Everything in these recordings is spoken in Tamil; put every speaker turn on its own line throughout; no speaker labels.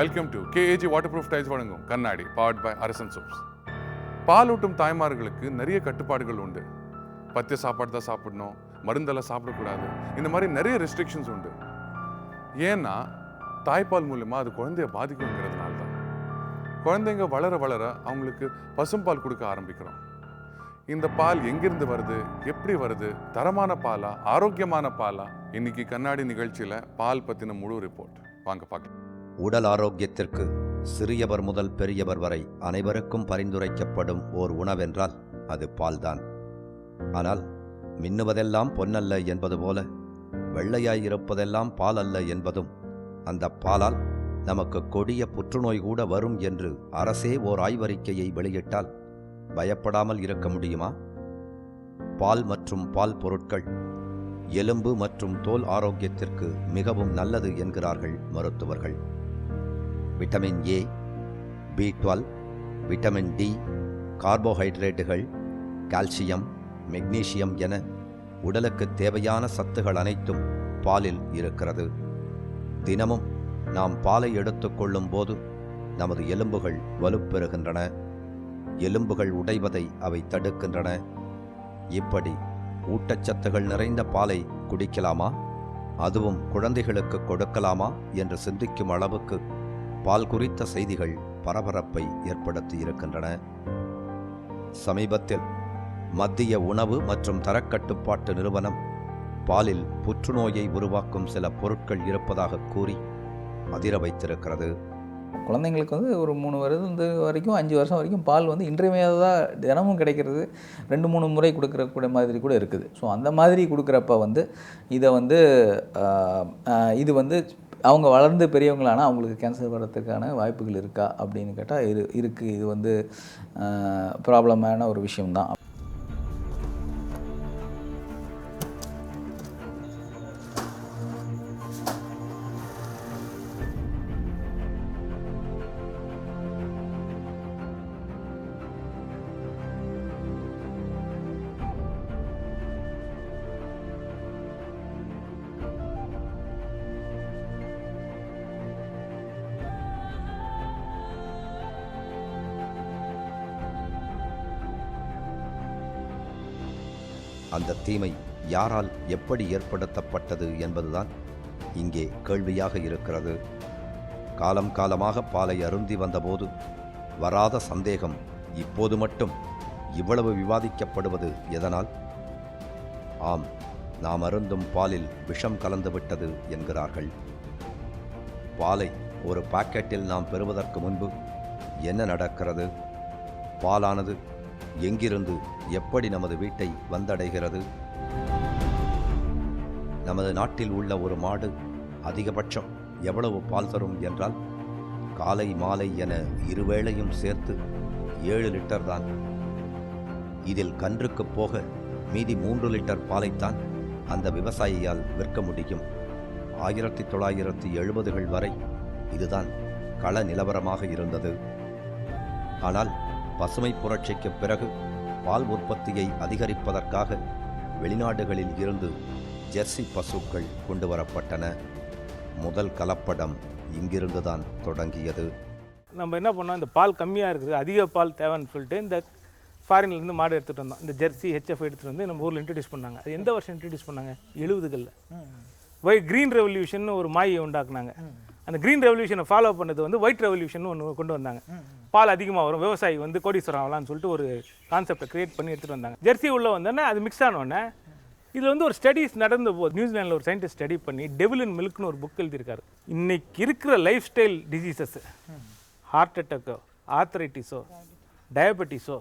Welcome to KAG waterproof tiles வழங்கும் கண்ணாடி பவர்ட் பை அரசன் சோப்ஸ் பாலூட்டும் தாய்மார்களுக்கு நிறைய கட்டுப்பாடுகள் உண்டு. பத்திய சாப்பாடு தான் சாப்பிடணும் மருந்தெல்லாம் சாப்பிடக்கூடாது. இந்த மாதிரி நிறைய ரெஸ்ட்ரிக்ஷன்ஸ் உண்டு. ஏன்னா தாய்ப்பால் மூலயமா அது குழந்தைய பாதிக்குங்கிறதுனால தான். குழந்தைங்க வளர வளர அவங்களுக்கு பசும்பால் கொடுக்க ஆரம்பிக்கிறோம். இந்த பால் எங்கிருந்து வருது எப்படி வருது தரமான பாலா ஆரோக்கியமான பாலா? இன்னைக்கு கண்ணாடி நிகழ்ச்சியில் பால் பற்றின முழு ரிப்போர்ட் வாங்க பார்க்கலாம்.
உடல் ஆரோக்கியத்திற்கு சிறியவர் முதல் பெரியவர் வரை அனைவருக்கும் பரிந்துரைக்கப்படும் ஓர் உணவென்றால் அது பால்தான். ஆனால் மின்னுவதெல்லாம் பொன்னல்ல என்பது போல வெள்ளையாய் இருப்பதெல்லாம் பால் அல்ல என்பதும் அந்த பாலால் நமக்கு கொடிய புற்றுநோய் கூட வரும் என்று அரசே ஓர் ஆய்வறிக்கையை வெளியிட்டால் பயப்படாமல் இருக்க முடியுமா? பால் மற்றும் பால் பொருட்கள் எலும்பு மற்றும் தோல் ஆரோக்கியத்திற்கு மிகவும் நல்லது என்கிறார்கள் மருத்துவர்கள். Vitamin A B twelve vitamin D கார்போஹைட்ரேட்டுகள் calcium magnesium என உடலுக்கு தேவையான சத்துகள் அனைத்தும் பாலில் இருக்கிறது. தினமும் நாம் பாலை எடுத்துக்கொள்ளும் போது நமது எலும்புகள் வலுப்பெறுகின்றன. எலும்புகள் உடைவதை அவை தடுக்கின்றன. இப்படி ஊட்டச்சத்துகள் நிறைந்த பாலை குடிக்கலாமா? அதுவும் குழந்தைகளுக்கு கொடுக்கலாமா? என்று சிந்திக்கும் அளவுக்கு பால் குறித்த செய்திகள் பரபரப்பை ஏற்படுத்தி இருக்கின்றன. சமீபத்தில் மத்திய உணவு மற்றும் தரக்கட்டுப்பாட்டு நிறுவனம் பாலில் புற்றுநோயை உருவாக்கும் சில பொருட்கள் இருப்பதாக கூறி அதிர வைத்திருக்கிறது.
குழந்தைங்களுக்கு வந்து ஒரு மூணு வருடம் வரைக்கும் அஞ்சு வருஷம் வரைக்கும் பால் வந்து இன்றியமையாததாக தினமும் கிடைக்கிறது. ரெண்டு மூணு முறை கொடுக்குற கூட மாதிரி கூட இருக்குது. ஸோ அந்த மாதிரி கொடுக்குறப்ப வந்து இதை வந்து இது வந்து அவங்க வளர்ந்து பெரியவங்களானா அவங்களுக்கு கேன்சர் வர்றதுக்கான வாய்ப்புகள் இருக்கா அப்படின்னு கேட்டால் இரு இருக்குது இது வந்து ப்ராப்ளமான ஒரு விஷயம்தான்.
அந்த தீமை யாரால் எப்படி ஏற்படுத்தப்பட்டது என்பதுதான் இங்கே கேள்வியாக இருக்கிறது. காலம் காலமாக பாலை அருந்தி வந்தபோது வராத சந்தேகம் இப்போது மட்டும் இவ்வளவு விவாதிக்கப்படுவது எதனால்? ஆம் நாம் அருந்தும் பாலில் விஷம் கலந்துவிட்டது என்கிறார்கள். பாலை ஒரு பாக்கெட்டில் நாம் பெறுவதற்கு முன்பு என்ன நடக்கிறது? பாலானது எங்கிருந்து எப்படி நமது வீட்டை வந்தடைகிறது? நமது நாட்டில் உள்ள ஒரு மாடு அதிகபட்சம் எவ்வளவு பால் தரும் என்றால் காலை மாலை என இருவேளையும் சேர்த்து ஏழு லிட்டர் தான். இதில் கன்றுக்கு போக மீதி மூன்று லிட்டர் பாலைத்தான் அந்த விவசாயியால் விற்க முடியும். ஆயிரத்தி தொள்ளாயிரத்தி எழுபதுகள் வரை இதுதான் கள நிலவரமாக இருந்தது. ஆனால் பசுமை புரட்சிக்கு பிறகு பால் உற்பத்தியை அதிகரிப்பதற்காக வெளிநாடுகளில் இருந்து ஜெர்சி பசுக்கள் கொண்டு வரப்பட்டன. முதல் கலப்படம் இங்கிருந்துதான் தொடங்கியது.
நம்ம என்ன பண்ணோம்? இந்த பால் கம்மியாக இருக்குது அதிக பால் தேவைன்னு சொல்லிட்டு இந்த ஃபாரின்லேருந்து மாடு எடுத்துகிட்டு வந்தோம். இந்த ஜெர்சி ஹெச்எஃப் எடுத்துகிட்டு வந்து நம்ம ஊரில் இன்ட்ரடியூஸ் பண்ணாங்க. அது எந்த வருஷம் இன்ட்ரடியூஸ் பண்ணாங்க? எழுபதுகளில். ஒய் க்ரீன் ரெவல்யூஷன் ஒரு மாயை உண்டாக்குனாங்க. அந்த க்ரீன் ரெவல்யூஷனை ஃபாலோ பண்ணது வந்து ஒயிட் ரெவல்யூஷன் ஒன்று கொண்டு வந்தாங்க. பால் அதிகமாக வரும் விவசாயி வந்து கோடீஸ்வரம் ஆகலாம்னு சொல்லிட்டு ஒரு கான்செப்டை கிரியேட் பண்ணி எடுத்துகிட்டு வந்தாங்க. ஜெர்சி உள்ளே வந்தோடனே அது மிக்ஸ் ஆனோடனே இதில் வந்து ஒரு ஸ்டடீஸ் நடந்த போது நியூசிலாண்டில் ஒரு சயின்டிஸ்ட் ஸ்டடி பண்ணி டெவில் இன் மில்க்னு ஒரு புக் எழுதியிருக்காரு. இன்னைக்கு இருக்கிற லைஃப் ஸ்டைல் டிசீசஸ் ஹார்ட் அட்டாக்கோ ஆர்த்தரைட்டிஸோ டயபெட்டிஸோ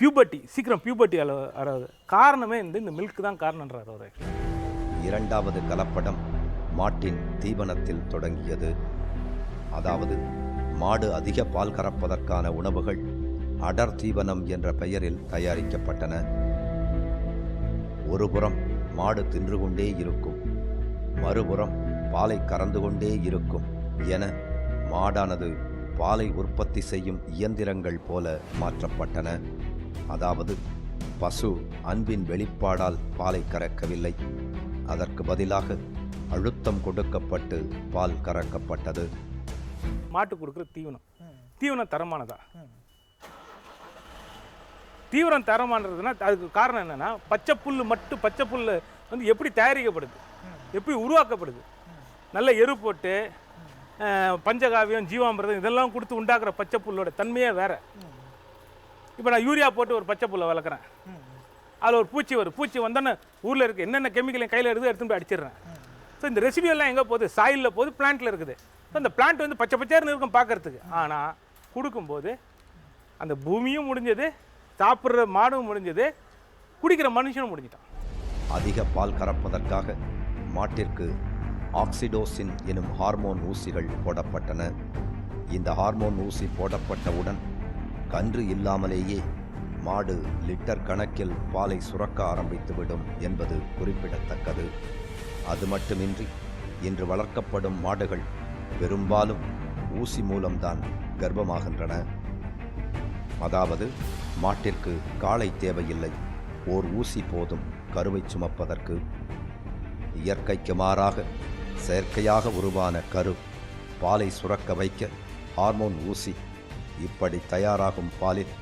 பியூபர்ட்டி சீக்கிரம் பியூபர்ட்டி அளவு வராது. காரணமே இந்த இந்த மில்க் தான் காரணன்றார் அவர்.
இரண்டாவது கலப்படம் மாட்டின் தீவனத்தில் தொடங்கியது அதாவது மாடு அதிக பால் கறப்பதற்கான உணவுகள் அடர் தீவனம் என்ற பெயரில் தயாரிக்கப்பட்டன. ஒருபுறம் மாடு தின்று கொண்டே இருக்கும் மறுபுறம் பாலை கறந்து கொண்டே இருக்கும் என மாடானது பாலை உற்பத்தி செய்யும் இயந்திரங்கள் போல மாற்றப்பட்டன. அதாவது பசு அன்பின் வெளிப்பாடால் பாலை கறக்கவில்லை. அதற்கு பதிலாக அழுத்தம் கொடுக்கப்பட்டு பால் கறக்கப்பட்டது.
மாட்டு கொடுக்குற தீவனம். தீவனம் தரமானதா? தீவிரம் தரமானதுன்னா அதுக்கு காரணம் என்னன்னா பச்சை புல் மட்டும் பச்சை புல் வந்து எப்படி தயாரிக்கப்படுது? எப்படி உருவாக்கப்படுது? நல்ல எரு போட்டு பஞ்சகாவியம் ஜீவாமிர்தம் இதெல்லாம் கொடுத்து உண்டாக்குற பச்சை புல்லோட தன்மையே வேற. இப்போ நான் யூரியா போட்டு ஒரு பச்சை புல்லை வளர்க்குறேன். அதில் ஒரு பூச்சி வரும். பூச்சி வந்தோன்னே ஊரில் இருக்குது என்னென்ன கெமிக்கல் கையில் இருக்குது எடுத்துன்னு போய் அடிச்சிடுறேன். ஸோ இந்த ரெசிடியூலாம் எங்கே போகுது? சாயிலில் போகுது பிளான்ட்டில் இருக்குது. ஸோ அந்த பிளான்ட் வந்து பச்சை பச்சையாக இருக்கும் பார்க்குறதுக்கு. ஆனால் கொடுக்கும்போது அந்த பூமியும் முடிஞ்சது சாப்பிட்ற மாடும் முடிஞ்சது குடிக்கிற மனுஷனும் முடிஞ்சிட்டான்.
அதிக பால் கறப்பதற்காக மாட்டிற்கு ஆக்சிடோசின் எனும் ஹார்மோன் ஊசிகள் போடப்பட்டன. இந்த ஹார்மோன் ஊசி போடப்பட்டவுடன் கன்று இல்லாமலேயே மாடு லிட்டர் கணக்கில் பாலை சுரக்க ஆரம்பித்துவிடும் என்பது குறிப்பிடத்தக்கது. அது மட்டுமின்றி இன்று வளர்க்கப்படும் மாடுகள் பெரும்பாலும் ஊசி மூலம்தான் கர்ப்பமாகின்றன. அதாவது மாட்டிற்கு காளை தேவையில்லை. ஓர் ஊசி போதும் கருவை சுமப்பதற்கு. இயற்கைக்கு மாறாக செயற்கையாக உருவான கரு பாலை சுரக்க வைக்க ஹார்மோன் ஊசி இப்படி தயாராகும் பாலில்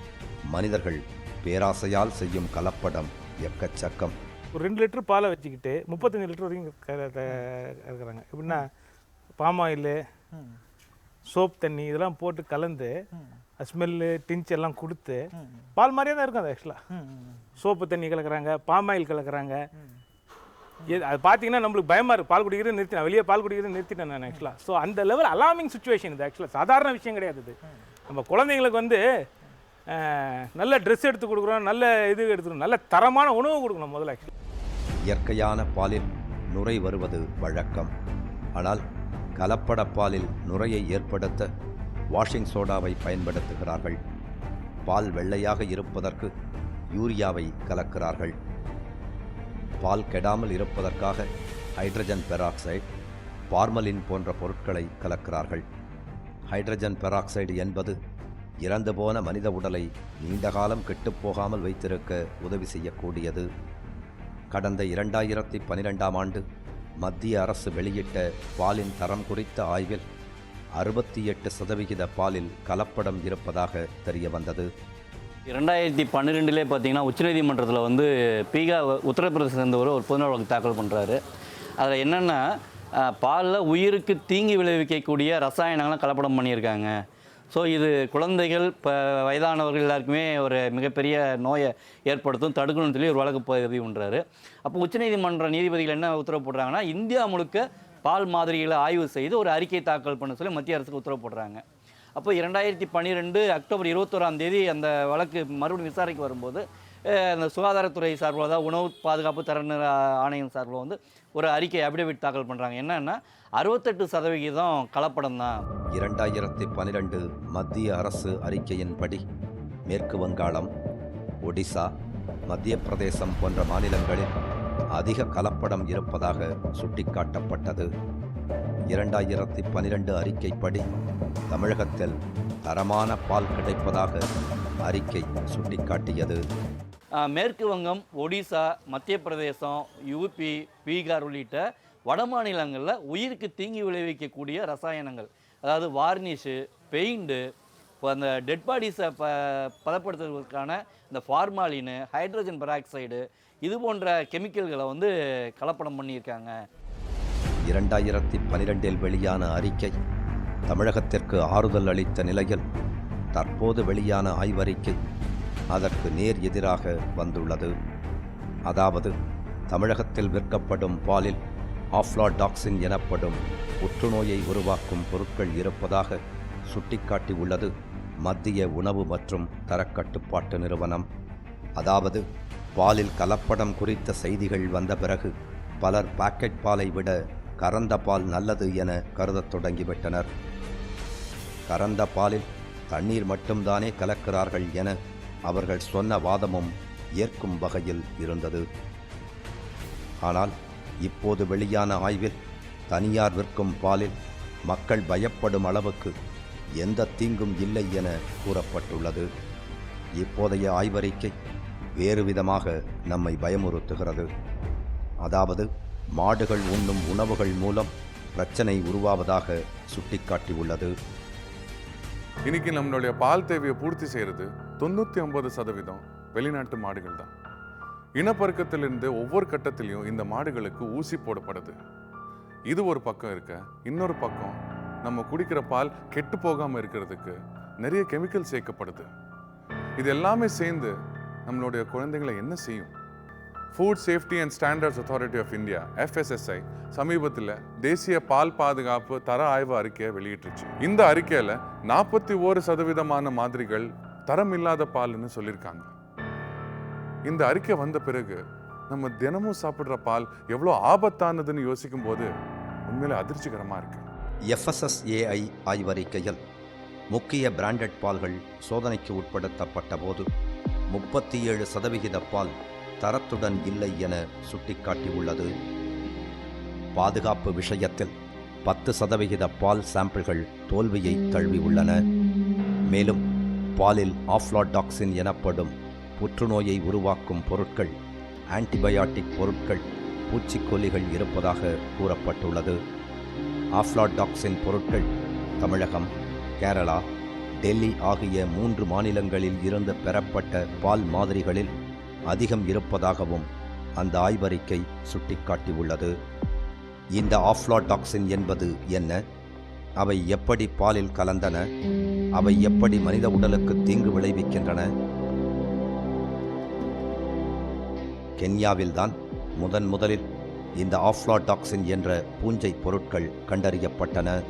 மனிதர்கள் பேராசையால் செய்யும் கலப்படம் எக்கச்சக்கம்.
ஒரு ரெண்டு லிட்டர் பாலை வச்சுக்கிட்டு முப்பத்தஞ்சு லிட்டர் வரைக்கும் க- க- கறக்குறாங்க. எப்படின்னா பாமாயில் சோப் தண்ணி இதெல்லாம் போட்டு கலந்து ஸ்மெல்லு டிஞ்ச் எல்லாம் கொடுத்து பால் மாதிரியே தான் இருக்கும் அது ஆக்சுவலாக சோப்பு தண்ணி கலக்குறாங்க பாமாயில் கலக்குறாங்க. அது பார்த்தீங்கன்னா நம்மளுக்கு பயமாக இருக்குது பால் குடிக்கிறது நிறுத்தினேன் வெளியே பால் குடிக்கிறது நிறுத்திட்டேன் நான் ஆக்சுவலாக ஸோ அந்த லெவல் அலாமிங் சுச்சுவேஷன் இது ஆக்சுவலாக சாதாரண விஷயம் கிடையாது இது. நம்ம குழந்தைங்களுக்கு வந்து நல்ல ட்ரெஸ் எடுத்து கொடுக்குறோம் நல்ல இது எடுத்துக்கணும் நல்ல தரமான உணவு கொடுக்கணும் முதல்ல ஆக்சுவலாக
இயற்கையான பாலில் நுரை வருவது வழக்கம். ஆனால் கலப்பட பாலில் நுரையை ஏற்படுத்த வாஷிங் சோடாவை பயன்படுத்துகிறார்கள். பால் வெள்ளையாக இருப்பதற்கு யூரியாவை கலக்கிறார்கள். பால் கெடாமல் இருப்பதற்காக ஹைட்ரஜன் பெராக்சைடு பார்மலின் போன்ற பொருட்களை கலக்கிறார்கள். ஹைட்ரஜன் பெராக்சைடு என்பது இறந்து போன மனித உடலை நீண்ட காலம் கெட்டுப்போகாமல் வைத்திருக்க உதவி செய்யக்கூடியது. கடந்த இரண்டாயிரத்தி பன்னிரெண்டாம் ஆண்டு மத்திய அரசு வெளியிட்ட பாலின் தரம் குறித்த ஆய்வில் அறுபத்தி எட்டு சதவிகித பாலில் கலப்படம் இருப்பதாக தெரிய வந்தது
இரண்டாயிரத்தி பன்னிரெண்டுலே பார்த்தீங்கன்னா உச்சநீதிமன்றத்தில் வந்து பீகா உத்தரப்பிரதேச சேர்ந்தவர் ஒரு பொதுநல வழக்கு தாக்கல் பண்ணுறாரு அதில் என்னென்னா பாலில் உயிருக்கு தீங்கு விளைவிக்கக்கூடிய ரசாயனங்கள்லாம் கலப்படம் பண்ணியிருக்காங்க. ஸோ இது குழந்தைகள் இப்போ வயதானவர்கள் எல்லாருக்குமே ஒரு மிகப்பெரிய நோயை ஏற்படுத்தும் தடுக்கணும்னு சொல்லி ஒரு வழக்கு பதிவு பண்ணுறாரு அப்போ உச்சநீதிமன்ற நீதிபதிகள் என்ன உத்தரவு போடுறாங்கன்னா இந்தியா முழுக்க பால் மாதிரிகளை ஆய்வு செய்து ஒரு அறிக்கை தாக்கல் பண்ண சொல்லி மத்திய அரசுக்கு உத்தரவு போடுறாங்க. அப்போ இரண்டாயிரத்தி பன்னிரெண்டு அக்டோபர் இருபத்தோராம் தேதி அந்த வழக்கு மறுபடியும் விசாரணைக்கு வரும்போது இந்த சுகாதாரத்துறை சார்பில் தான் உணவு பாதுகாப்பு தரநிலை ஆணையம் சார்பில் வந்து ஒரு அறிக்கை அபிடவிட் தாக்கல் பண்ணுறாங்க என்னென்னா அறுபத்தெட்டு சதவிகிதம் கலப்படம் தான்.
இரண்டாயிரத்தி பன்னிரெண்டு மத்திய அரசு அறிக்கையின்படி மேற்கு வங்காளம் ஒடிசா மத்திய பிரதேசம் போன்ற மாநிலங்களில் அதிக கலப்படம் இருப்பதாக சுட்டிக்காட்டப்பட்டது. இரண்டாயிரத்தி பன்னிரெண்டு அறிக்கைப்படி தமிழகத்தில் தரமான பால் கிடைப்பதாக அறிக்கை சுட்டிக்காட்டியது.
மேற்கு வங்கம் ஒடிசா மத்திய பிரதேசம் யூபி பீகார் உள்ளிட்ட வட மாநிலங்களில் உயிருக்கு தீங்கி விளைவிக்கக்கூடிய ரசாயனங்கள். அதாவது வார்னிஷு பெயிண்ட்டு இப்போ அந்த டெட் பாடிஸை ப பதப்படுத்துவதற்கான இந்த ஃபார்மாலினு ஹைட்ரஜன் பெராக்சைடு இது போன்ற கெமிக்கல்களை வந்து கலப்படம் பண்ணியிருக்காங்க.
இரண்டாயிரத்தி பனிரெண்டில் வெளியான அறிக்கை தமிழகத்திற்கு ஆறுதல் அளித்த நிலையில் தற்போது வெளியான ஆய்வறிக்கை அதற்கு நேர் எதிராக வந்துள்ளது. அதாவது தமிழகத்தில் விற்கப்படும் பாலில் ஆஃப்லாடாக்சின் எனப்படும் புற்றுநோயை உருவாக்கும் பொருட்கள் இருப்பதாக சுட்டிக்காட்டியுள்ளது மத்திய உணவு மற்றும் தரக்கட்டுப்பாட்டு நிறுவனம். அதாவது பாலில் கலப்படம் குறித்த செய்திகள் வந்த பிறகு பலர் பாக்கெட் பாலை விட கறந்த பால் நல்லது என கருதத் தொடங்கிவிட்டனர். கறந்த பாலில் தண்ணீர் மட்டும்தானே கலக்கிறார்கள் என அவர்கள் சொன்ன வாதமும் ஏற்கும் வகையில் இருந்தது. ஆனால் இப்போது வெளியான ஆய்வில் தனியார் விற்கும் பாலில் மக்கள் பயப்படும் அளவுக்கு எந்த தீங்கும் இல்லை என கூறப்பட்டுள்ளது. இப்போதைய ஆய்வறிக்கை வேறு விதமாக நம்மை பயமுறுத்துகிறது. அதாவது மாடுகள் உண்ணும் உணவுகள் மூலம் பிரச்சனை உருவாவதாக சுட்டிக்காட்டியுள்ளது.
இன்னைக்கு நம்மளுடைய பால் தேவையை பூர்த்தி செய்கிறது தொண்ணூற்றி ஒன்பது சதவீதம் வெளிநாட்டு மாடுகள் தான். இனப்பெருக்கத்திலிருந்து ஒவ்வொரு கட்டத்திலையும் இந்த மாடுகளுக்கு ஊசி போடப்படுது. இது ஒரு பக்கம் இருக்க இன்னொரு பக்கம் நம்ம குடிக்கிற பால் கெட்டு போகாமல் இருக்கிறதுக்கு நிறைய கெமிக்கல் சேர்க்கப்படுது. இது எல்லாமே சேர்ந்து நம்மளுடைய குழந்தைங்களை என்ன செய்யும்? Food safety and standards authority of India FSSAI சமீபத்தில் தேசிய பால் பாதுகாப்பு தர ஆய்வு அறிக்கையை வெளியிட்டுருச்சு இந்த அறிக்கையில் நாற்பத்தி ஓரு சதவீதமான மாதிரிகள் தரம் இல்லாத பால்னு சொல்லியிருக்காங்க. இந்த அறிக்கை வந்த பிறகு நம்ம தினமும் சாப்பிட்ற பால் எவ்வளோ ஆபத்தானதுன்னு யோசிக்கும் போது உண்மையில அதிர்ச்சிகரமாக இருக்கு.
எஃப்எஸ்எஸ்ஏஐ ஆய்வறிக்கையில் முக்கிய பிராண்டட் பால்கள் சோதனைக்கு உட்படுத்தப்பட்ட போது முப்பத்தி ஏழு சதவிகித பால் தரத்துடன் இல்லை என சுட்டிக்காட்டியுள்ளது. பாதுகாப்பு விஷயத்தில் பத்து சதவிகித பால் சாம்பிள்கள் தோல்வியை தழுவியுள்ளன. மேலும் பாலில் ஆஃப்லாடாக்சின் எனப்படும் புற்றுநோயை உருவாக்கும் பொருட்கள் ஆன்டிபயாட்டிக் பொருட்கள் பூச்சிக்கொல்லிகள் இருப்பதாக கூறப்பட்டுள்ளது. ஆஃப்லாடாக்சின் பொருட்கள் தமிழகம் கேரளா டெல்லி ஆகிய மூன்று மாநிலங்களில் இருந்து பெறப்பட்ட பால் மாதிரிகளில் அதிகம் இருப்பதாகவும் அந்த ஆய்வறிக்கை சுட்டிக்காட்டியுள்ளது. இந்த ஆஃப்லாடாக்சின் என்பது என்ன? அவை எப்படி பாலில் கலந்தன? அவை எப்படி மனித உடலுக்கு தீங்கு விளைவிக்கின்றன? கென்யாவில்தான் முதன் முதலில் இந்த ஆஃப்லாடாக்சின் என்ற பூஞ்சை பொருட்கள் கண்டறியப்பட்டன.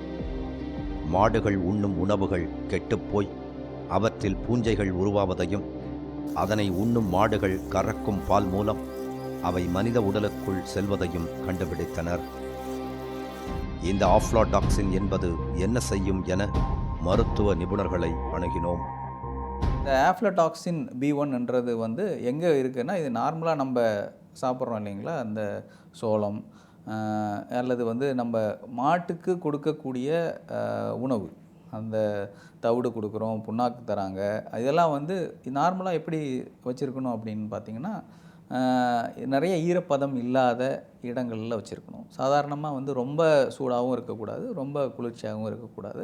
மாடுகள் உண்ணும் உணவுகள் கெட்டுப்போய் அவற்றில் பூஞ்சைகள் உருவாவதையும் அதனை உண்ணும் மாடுகள் கறக்கும் பால் மூலம் அவை மனித உடலுக்குள் செல்வதையும் கண்டுபிடித்தனர். இந்த ஆஃப்லாடாக்சின் என்பது என்ன செய்யும் என மருத்துவ நிபுணர்களை அணுகினோம்.
இந்த ஆஃப்லடாக்சின் பி ஒன்ன்றது வந்து எங்கே இருக்குன்னா இது நார்மலாக நம்ம சாப்பிட்றோம் இல்லைங்களா? அந்த சோளம் அல்லது வந்து நம்ம மாட்டுக்கு கொடுக்கக்கூடிய உணவு. அந்த தவிடு கொடுக்குறோம் புண்ணாக்கு தராங்க. இதெல்லாம் வந்து நார்மலாக எப்படி வச்சுருக்கணும் அப்படின்னு பார்த்தீங்கன்னா நிறைய ஈரப்பதம் இல்லாத இடங்களில் வச்சுருக்கணும். சாதாரணமாக வந்து ரொம்ப சூடாகவும் இருக்கக்கூடாது ரொம்ப குளிர்ச்சியாகவும் இருக்கக்கூடாது.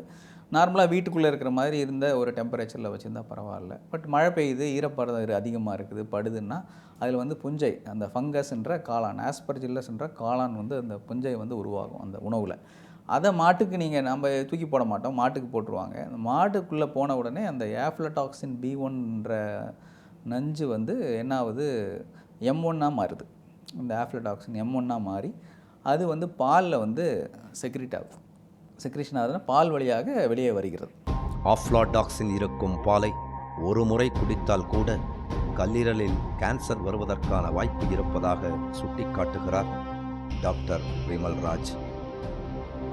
நார்மலாக வீட்டுக்குள்ளே இருக்கிற மாதிரி இருந்த ஒரு டெம்பரேச்சரில் வச்சுருந்தா பரவாயில்ல. பட் மழை பெய்யுது ஈரப்பதம் அதிகமாக இருக்குது படுதுன்னா அதில் வந்து புஞ்சை அந்த ஃபங்கஸ்ன்ற காளான் ஆஸ்பர்ஜில்லஸ்ன்ற காளான் வந்து அந்த புஞ்சை வந்து உருவாகும் அந்த உணவில். அதை மாட்டுக்கு நீங்கள் நம்ம தூக்கி போட மாட்டோம் மாட்டுக்கு போட்டுருவாங்க. அந்த மாட்டுக்குள்ளே போன உடனே அந்த ஏஃப்லடாக்சின் பி ஒன்ற நஞ்சு வந்து என்ன ஆகுது எம் ஒன்னாக மாறுது. இந்த ஆஃப்லடாக்சின் எம் ஒன்னாக மாறி அது வந்து பாலில் வந்து செக்ரிட் ஆகுது செக்ரிஷன் ஆகுதுன்னா பால் வழியாக வெளியே வருகிறது.
ஆஃப்லாடாக்சின் இருக்கும் பாலை ஒரு முறை குடித்தால் கூட கல்லீரலில் கேன்சர் வருவதற்கான வாய்ப்பு இருப்பதாக சுட்டிக்காட்டுகிறார் டாக்டர் விமல்ராஜ்.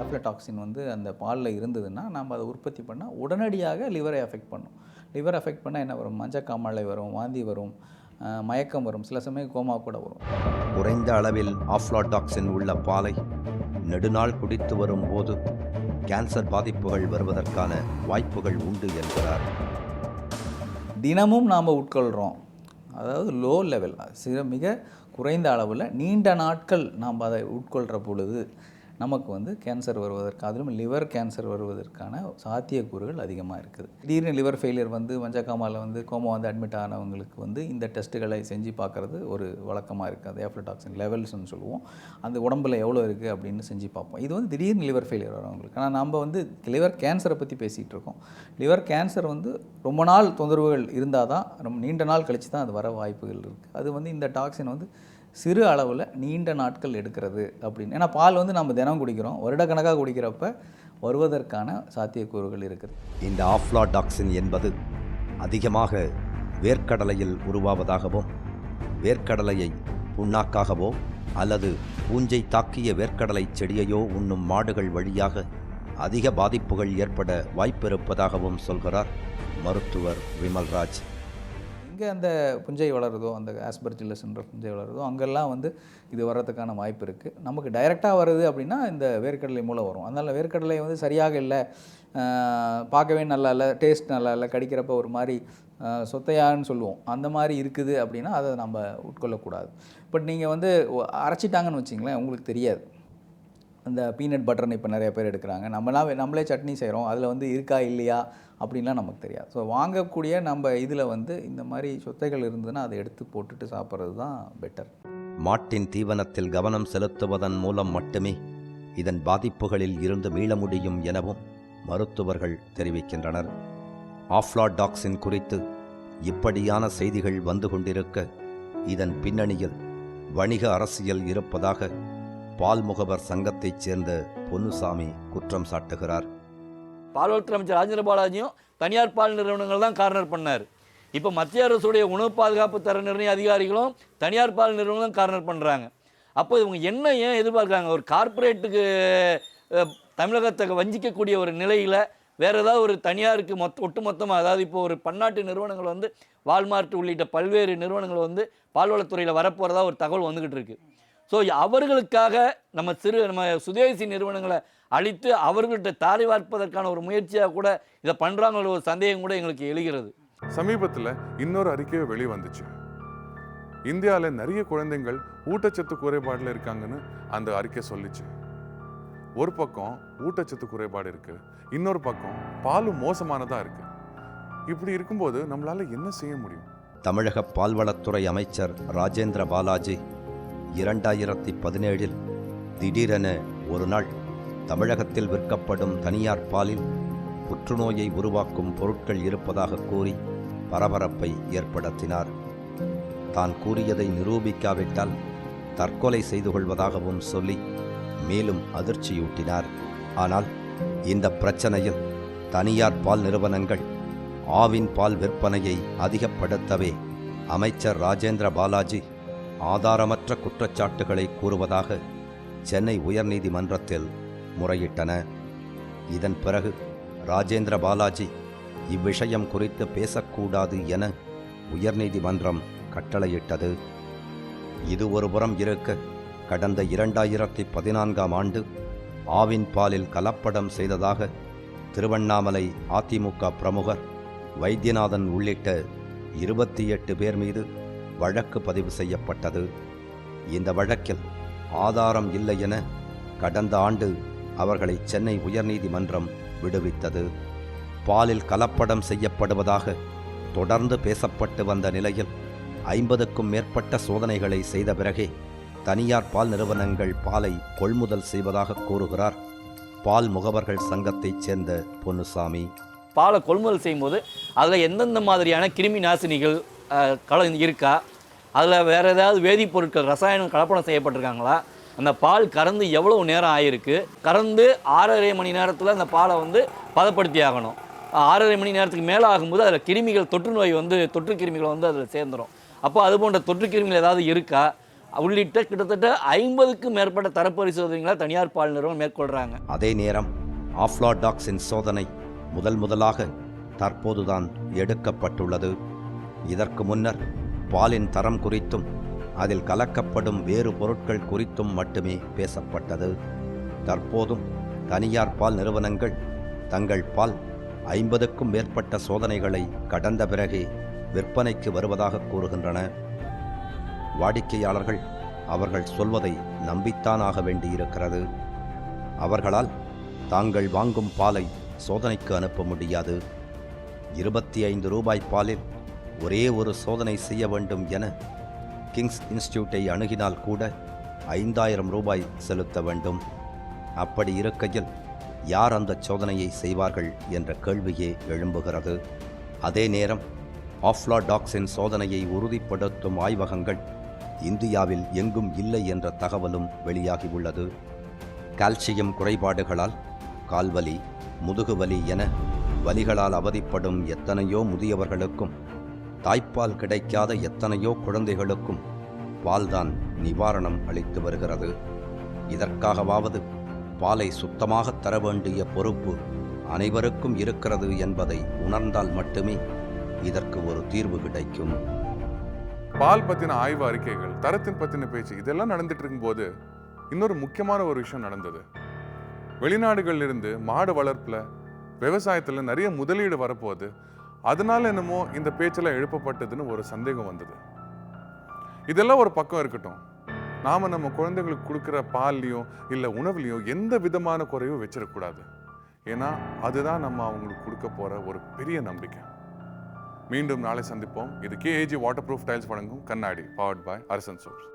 ஆஃப்லடாக்சின் வந்து அந்த பாலில் இருந்ததுன்னா நம்ம அதை உற்பத்தி பண்ணால் உடனடியாக லிவரை அஃபெக்ட் பண்ணும். லிவர் அஃபெக்ட் பண்ணால் என்ன வரும்? மஞ்சக்காமலை வரும் வாந்தி வரும் மயக்கம் வரும். சில சமயம் கோமா கூட வரும்.
குறைந்த அளவில் ஆஃப்லாடாக்சின் உள்ள பாலை நெடுநாள் குடித்து வரும்போது கேன்சர் பாதிப்புகள் வருவதற்கான வாய்ப்புகள் உண்டு என்கிறார்.
தினமும் நாம் உட்கொள்கிறோம் அதாவது லோ லெவல் சில மிக குறைந்த அளவில் நீண்ட நாட்கள் நாம் அதை உட்கொள்கிற பொழுது நமக்கு வந்து கேன்சர் வருவதற்கு அதிலும் லிவர் கேன்சர் வருவதற்கான சாத்தியக்கூறுகள் அதிகமாக இருக்குது. திடீர்னு லிவர் ஃபெயிலியர் வந்து மஞ்சக்காமாவில் வந்து கோமா வந்து அட்மிட் ஆனவங்களுக்கு வந்து இந்த டெஸ்ட்டுகளை செஞ்சு பார்க்குறது ஒரு வழக்கமாக இருக்குது. அது ஏஃப்லடாக்சின் லெவல்ஸ்னு சொல்லுவோம். அந்த உடம்புல எவ்வளோ இருக்குது அப்படின்னு செஞ்சு பார்ப்போம். இது வந்து திடீர்னு லிவர் ஃபெயிலியர் வரவங்களுக்கு. ஆனால் நம்ம வந்து லிவர் கேன்சரை பற்றி பேசிகிட்டு இருக்கோம். லிவர் கேன்சர் வந்து ரொம்ப நாள் தொந்தரவுகள் இருந்தால் தான் ரொம்ப நீண்ட நாள் கழித்து தான் அது வர வாய்ப்புகள் இருக்குது அது வந்து இந்த டாக்ஸின் வந்து சிறு அளவில் நீண்ட நாட்கள் எடுக்கிறது அப்படின்னு. ஏன்னா பால் வந்து நம்ம தினம் குடிக்கிறோம். வருடக்கணக்காக குடிக்கிறப்ப வருவதற்கான சாத்தியக்கூறுகள் இருக்குது.
இந்த ஆஃப்லாடாக்சின் என்பது அதிகமாக வேர்க்கடலையில் உருவாவதாகவும் வேர்க்கடலையை புண்ணாக்காகவோ அல்லது பூஞ்சை தாக்கிய வேர்க்கடலை செடியையோ உண்ணும் மாடுகள் வழியாக அதிக பாதிப்புகள் ஏற்பட வாய்ப்பிருப்பதாகவும் சொல்கிறார் மருத்துவர் விமல்ராஜ்.
எங்கே அந்த புஞ்சை வளருதோ அந்த ஆஸ்பர்ஜில்லஸ்ன்ற புஞ்சை வளருதோ அங்கெல்லாம் வந்து இது வர்றதுக்கான வாய்ப்பு இருக்குது நமக்கு டைரெக்டாக வருது அப்படின்னா இந்த வேர்க்கடலை மூலம் வரும். அதனால் வேர்க்கடலை வந்து சரியாக இல்லை பார்க்கவே நல்லா இல்லை டேஸ்ட் நல்லா இல்லை கடிக்கிறப்ப ஒரு மாதிரி சொத்தையான்னு சொல்லுவோம். அந்த மாதிரி இருக்குது அப்படின்னா அதை நம்ம உட்கொள்ளக்கூடாது. பட் நீங்கள் வந்து அரைச்சிட்டாங்கன்னு வச்சிங்களேன் உங்களுக்கு தெரியாது. அந்த பீனட் பட்டர்னு இப்போ நிறைய பேர் எடுக்கிறாங்க. நம்மளாம் நம்மளே சட்னி செய்கிறோம் அதில் வந்து இருக்கா இல்லையா? அப்படின்லாம் நமக்கு தெரியாது. ஸோ வாங்கக்கூடிய நம்ம இதில் வந்து இந்த மாதிரி சொத்தைகள் இருந்ததுன்னா அதை எடுத்து போட்டுட்டு சாப்பிட்றது தான் பெட்டர்
மாட்டின் தீவனத்தில் கவனம் செலுத்துவதன் மூலம் மட்டுமே இதன் பாதிப்புகளில் இருந்து மீள முடியும் எனவும் மருத்துவர்கள் தெரிவிக்கின்றனர். ஆஃப்லாடாக்சின் குறித்து இப்படியான செய்திகள் வந்து கொண்டிருக்க இதன் பின்னணியில் வணிக அரசியல் இருப்பதாக பால் முகவர் சங்கத்தைச் சேர்ந்த பொன்னுசாமி குற்றம் சாட்டுகிறார்.
பால்வளத்துறை அமைச்சர் ராஜேந்திர பாலாஜியும் தனியார் பால் நிறுவனங்கள் தான் கார்னர் பண்ணார். இப்போ மத்திய அரசுடைய உணவு பாதுகாப்பு தர நிர்ணய அதிகாரிகளும் தனியார் பால் நிறுவனம் கார்னர் பண்ணுறாங்க அப்போ இவங்க என்ன ஏன் எதிர்பார்க்குறாங்க? ஒரு கார்ப்பரேட்டுக்கு தமிழகத்தை வஞ்சிக்கக்கூடிய ஒரு நிலையில் வேறு ஏதாவது ஒரு தனியாருக்கு மொத்த ஒட்டுமொத்தமாக அதாவது இப்போ ஒரு பன்னாட்டு நிறுவனங்கள் வந்து வால்மார்ட் உள்ளிட்ட பல்வேறு நிறுவனங்கள் வந்து பால்வளத்துறையில் வரப்போகிறதா ஒரு தகவல் வந்துக்கிட்டு இருக்குது ஸோ அவர்களுக்காக நம்ம சிறு நம்ம சுதேசி நிறுவனங்களை அழித்து அவர்கள்ட்ட தாரை வார்ப்பதற்கான ஒரு முயற்சியாக கூட இதை பண்ணுறாங்களோ ஒரு சந்தேகம் கூட எங்களுக்கு எழுகிறது.
சமீபத்தில் இன்னொரு அறிக்கையை வெளி வந்துச்சு இந்தியாவில் நிறைய குழந்தைங்கள் ஊட்டச்சத்து குறைபாடில் இருக்காங்கன்னு அந்த அறிக்கை சொல்லிச்சு. ஒரு பக்கம் ஊட்டச்சத்து குறைபாடு இருக்கு இன்னொரு பக்கம் பாலும் மோசமானதா இருக்கு. இப்படி இருக்கும்போது நம்மளால என்ன செய்ய முடியும்?
தமிழக பால்வளத்துறை அமைச்சர் ராஜேந்திர பாலாஜி இரண்டாயிரத்தி பதினேழில் திடீரென ஒரு நாள் தமிழகத்தில் விற்கப்படும் தனியார் பாலில் புற்றுநோயை உருவாக்கும் பொருட்கள் இருப்பதாக கூறி பரபரப்பை ஏற்படுத்தினார். தான் கூறியதை நிரூபிக்காவிட்டால் தற்கொலை செய்து கொள்வதாகவும் சொல்லி மேலும் அதிர்ச்சியூட்டினார். ஆனால் இந்த பிரச்சனையில் தனியார் பால் நிறுவனங்கள் ஆவின் பால் விற்பனையை அதிகப்படுத்தவே அமைச்சர் ராஜேந்திர பாலாஜி ஆதாரமற்ற குற்றச்சாட்டுகளை கூறுவதாக சென்னை உயர்நீதிமன்றத்தில் முறையிட்டன. இதன் பிறகு ராஜேந்திர பாலாஜி இவ்விஷயம் குறித்து பேசக்கூடாது என உயர்நீதிமன்றம் கட்டளையிட்டது. இது ஒருபுறம் இருக்க. கடந்த இரண்டாயிரத்தி பதினான்காம் ஆண்டு ஆவின் பாலில் கலப்படம் செய்ததாக திருவண்ணாமலை அதிமுக பிரமுகர் வைத்தியநாதன் உள்ளிட்ட இருபத்தி எட்டு பேர் மீது வழக்கு பதிவு செய்யப்பட்டது. இந்த வழக்கில் ஆதாரம் இல்லை என கடந்த ஆண்டு அவர்களை சென்னை உயர்நீதிமன்றம் விடுவித்தது. பாலில் கலப்படம் செய்யப்படுவதாக தொடர்ந்து பேசப்பட்டு வந்த நிலையில் ஐம்பதுக்கும் மேற்பட்ட சோதனைகளை செய்த பிறகே தனியார் பால் நிறுவனங்கள் பாலை கொள்முதல் செய்வதாக கூறுகிறார். பால் முகவர்கள் சங்கத்தைச் சேர்ந்த பொன்னுசாமி.
பாலை கொள்முதல் செய்யும்போது அதில் எந்தெந்த மாதிரியான கிருமி நாசினிகள் கல கலந்து இருக்கா? அதில் வேறு ஏதாவது வேதிப்பொருட்கள் ரசாயனம் கலப்படம் செய்யப்பட்டிருக்காங்களா? அந்த பால் கறந்து எவ்வளவு நேரம் ஆயிருக்கு? கறந்து ஆறரை மணி நேரத்தில் அந்த பாலை வந்து பதப்படுத்தி ஆகணும். ஆறரை மணி நேரத்துக்கு மேலே ஆகும்போது அதில் கிருமிகள் தொற்று நோய் வந்து தொற்று கிருமிகள் வந்து அதில் சேர்ந்துடும் அப்போ அது போன்ற தொற்று கிருமிகள் ஏதாவது இருக்கா? உள்ளிட்ட கிட்டத்தட்ட ஐம்பதுக்கும் மேற்பட்ட தரப்பரிசோதனைகளை தனியார் பால் நிறுவனம் மேற்கொள்கிறாங்க
அதே நேரம் ஆஃப்லாடாக்ஸின் சோதனை முதல் முதலாக தற்போதுதான் எடுக்கப்பட்டுள்ளது. இதற்கு முன்னர் பாலின் தரம் குறித்தும் அதில் கலக்கப்படும் வேறு பொருட்கள் குறித்தும் மட்டுமே பேசப்பட்டது. தற்போதும் தனியார் பால் நிறுவனங்கள் தங்கள் பால் ஐம்பதுக்கும் மேற்பட்ட சோதனைகளை கடந்த பிறகே விற்பனைக்கு வருவதாக கூறுகின்றன. வாடிக்கையாளர்கள் அவர்கள் சொல்வதை நம்பித்தான் ஆக வேண்டியிருக்கிறது. அவர்களால் தாங்கள் வாங்கும் பாலை சோதனைக்கு அனுப்ப முடியாது. இருபத்தி ஐந்து ரூபாய் பாலில் ஒரே ஒரு சோதனை செய்ய வேண்டும் என கிங்ஸ் இன்ஸ்டியூட்டை அணுகினால் கூட ஐந்தாயிரம் ரூபாய் செலுத்த வேண்டும். அப்படி இருக்கையில் யார் அந்த சோதனையை செய்வார்கள் என்ற கேள்வியே எழும்புகிறது. அதே நேரம் ஆஃப்லாடாக்ஸின் சோதனையை உறுதிப்படுத்தும் ஆய்வகங்கள் இந்தியாவில் எங்கும் இல்லை என்ற தகவலும் வெளியாகியுள்ளது கால்சியம் குறைபாடுகளால் கால்வலி முதுகுவலி என வலிகளால் அவதிப்படும் எத்தனையோ முதியவர்களுக்கும் தாய்ப்பால் கிடைக்காத எத்தனையோ குழந்தைகளுக்கும் பால்தான் நிவாரணம் அளித்து வருகிறது. இதற்காகவாவது பாலை சுத்தமாக தர வேண்டிய பொறுப்பு அனைவருக்கும் இருக்கிறது என்பதை உணர்ந்தால் மட்டுமே இதற்கு ஒரு தீர்வு கிடைக்கும்.
பால் பத்தின ஆய்வு அறிக்கைகள் தரத்தின் பத்தின பேச்சு இதெல்லாம் நடந்துட்டு இருக்கும்போது இன்னொரு முக்கியமான ஒரு விஷயம் நடந்தது. வெளிநாடுகளிலிருந்து மாடு வளர்ப்புல விவசாயத்துல நிறைய முதலீடு வரப்போகுது. அதனால என்னமோ இந்த பேச்செல்லாம் எழுப்பப்பட்டதுன்னு ஒரு சந்தேகம் வந்தது. இதெல்லாம் ஒரு பக்கம் இருக்கட்டும். நாம் நம்ம குழந்தைங்களுக்கு கொடுக்குற பால்லையும் இல்லை உணவுலையும் எந்த விதமான குறையும் வச்சிடக்கூடாது. ஏன்னா அதுதான் நம்ம அவங்களுக்கு கொடுக்க போகிற ஒரு பெரிய நம்பிக்கை. மீண்டும் நாளை சந்திப்போம். இது கேஏஜி வாட்டர் ப்ரூஃப் டைல்ஸ் வழங்கும் கண்ணாடி பவர்ட் பாய் அரசன் சோப்ஸ்